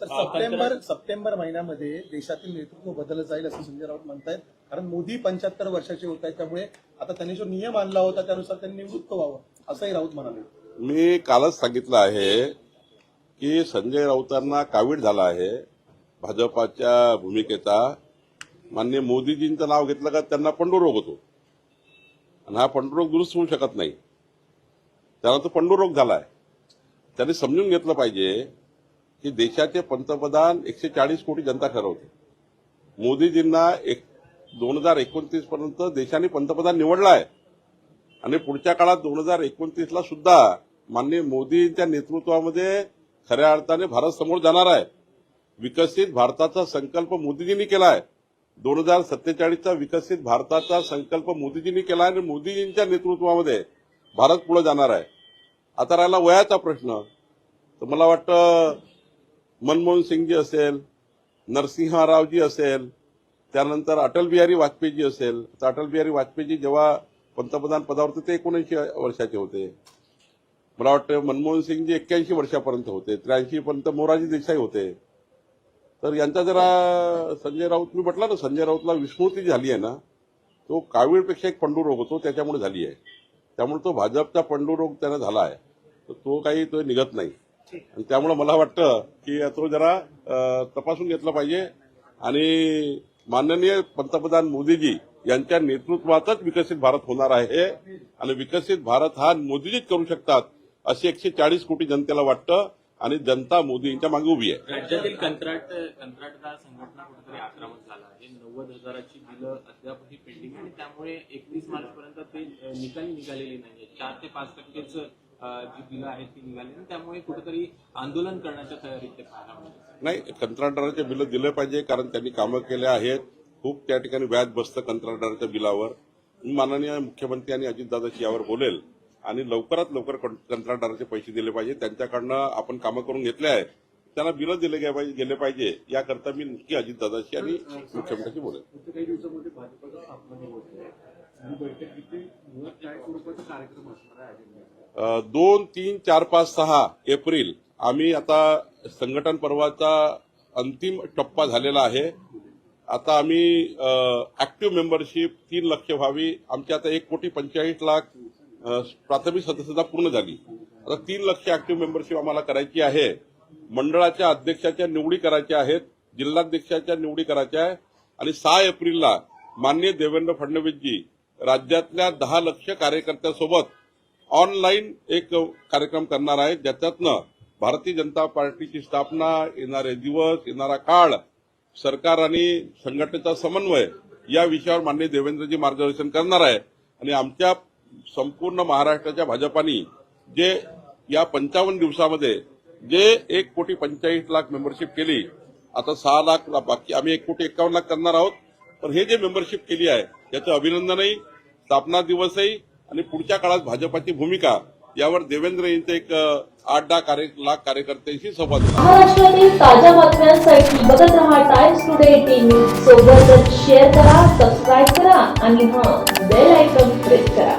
Sir September September महिन्यामध्ये देशातील नेतृत्व बदललं जाईल असं संजय राऊत म्हणतायत. कारण मोदी पंच्याहत्तर वर्षाचे होत आहेत त्यामुळे आता त्यांनी जो नियम आणला होता त्यानुसार त्यांनी निवृत्त व्हावं असंही राऊत म्हणाले. मी कालच सांगितलं आहे की संजय राऊतांना कावीड झाला आहे. भाजपाच्या भूमिकेचा मान्य मोदीजींचं नाव घेतलं का त्यांना पंडुरोग होतो. आणि हा पंडुरोग दुरुस्त होऊ शकत नाही. त्याला तो पंडुरोग झालाय. त्यांनी समजून घेतलं पाहिजे की देशाचे पंतप्रधान एकशे चाळीस कोटी जनता ठरवते. मोदीजींना एक दोन हजार एकोणतीस पर्यंत देशाने पंतप्रधान निवडला आहे. आणि पुढच्या काळात दोन हजार एकोणतीसला सुद्धा माननीय मोदींच्या नेतृत्वामध्ये खऱ्या अर्थाने भारत समोर जाणार आहे. विकसित भारताचा संकल्प मोदीजींनी केला आहे. दोन हजार सत्तेचाळीसचा विकसित भारताचा संकल्प मोदीजींनी केला आहे आणि मोदीजींच्या नेतृत्वामध्ये भारत पुढे जाणार आहे. आता राहिला वयाचा प्रश्न. तर मला वाटतं मनमोहन सिंगजी असेल नरसिंहरावजी असेल त्यानंतर अटल बिहारी वाजपेयीजी असेल. तर अटल बिहारी वाजपेयीजी जेव्हा पंतप्रधान पदावर होते ते एकोणऐंशी वर्षाचे होते. मला वाटतं मनमोहन सिंगजी एक्क्याऐंशी वर्षापर्यंत होते त्र्याऐंशी पर्यंत मोरारजी देसाई होते. तर यांचा जरा संजय राऊत मी म्हटलं ना संजय राऊतला विस्मृती झाली आहे ना तो कावीळपेक्षा एक पंडू रोग होतो त्याच्यामुळे झाली आहे. त्यामुळे तो भाजपचा पंडू रोग त्यानं झाला आहे. तर तो काही तो निघत नाही. आणि त्यामुळे मला वाटतं की तो जरा तपासून घेतला पाहिजे. आणि माननीय पंतप्रधान मोदीजी यांच्या नेतृत्वातच विकसित भारत होणार आहे. आणि विकसित भारत हा मोदीजीच करू शकतात अशी एकशे चाळीस कोटी जनतेला वाटतं. आणि जनता मोदी यांच्या मागे उभी आहे. राज्यातील कंत्राट कंत्राटदार संघटना कुठेतरी आक्रमक झाला आहे. नव्वद हजाराची बिलं अद्यापही पेंडिंग आणि त्यामुळे एकवीस मार्च पर्यंत ते अ, निकाली निघालेली नाही चार ते पाच टक्केच जी बिलं आहेत ती निघाली त्यामुळे कुठेतरी आंदोलन करण्याच्या तयारीत ते पाहायला नाही कंत्राटदाराचे बिलं दिले पाहिजे कारण त्यांनी कामं केले आहेत. खूप त्या ठिकाणी व्याज बसतं कंत्राटदाराच्या बिलावर. मी माननीय मुख्यमंत्री आणि अजितदादाशी यावर बोलेल. आणि लवकरात लवकर कंत्राटदाराचे पैसे दिले पाहिजे. त्यांच्याकडनं आपण कामं करून घेतले आहेत. त्यांना बिलं दिले गेले पाहिजे याकरता मी नक्की अजितदादाशी आणि मुख्यमंत्र्यांशी बोलेल दोन तीन चार पाच सहा एप्रिल आम्ही आता संघटन पर्वाचा अंतिम टप्पा झालेला आहे. आता आम्ही ऍक्टिव्ह मेंबरशिप तीन लक्ष व्हावी. आमची आता एक कोटी पंचेचाळीस लाख प्राथमिक सदस्यता पूर्ण झाली. आता तीन लक्ष ऍक्टिव्ह मेंबरशिप आम्हाला करायची आहे. मंडळाच्या अध्यक्षाच्या निवडी करायच्या आहेत जिल्हाध्यक्षाच्या निवडी करायच्या आहे. आणि सहा एप्रिलला माननीय देवेंद्र फडणवीसजी राज्यातल्या दहा लक्ष कार्यकर्त्यासोबत ऑनलाईन एक कार्यक्रम करणार आहे ज्याच्यातनं भारतीय जनता पार्टीची स्थापना येणारे दिवस येणारा काळ सरकार आणि संघटनेचा समन्वय या विषयावर माननीय देवेंद्रजी मार्गदर्शन करणार आहे. आणि आमच्या संपूर्ण महाराष्ट्राच्या भाजपानी जे या पंचावन्न दिवसामध्ये जे एक कोटी पंचेचाळीस लाख मेंबरशिप केली आता सहा लाख बाकी आम्ही एक कोटी एकावन्न लाख करणार आहोत. पण हे जे मेंबरशिप केली आहे याचं अभिनंदनही स्थापना दिवसही आणि पुढच्या काळात भाजपाची भूमिका यावर देवेंद्र यांचे एक आठ दहा कार्य लाख कार्यकर्त्यांशी संवाद महाराष्ट्रातील ताज्या बातम्यांसाठी बघत रहा टाइम्स टुडे टीव्ही सोबतच शेअर करा सबस्क्राईब करा आणि हा बेल आयकॉन प्रेस करा.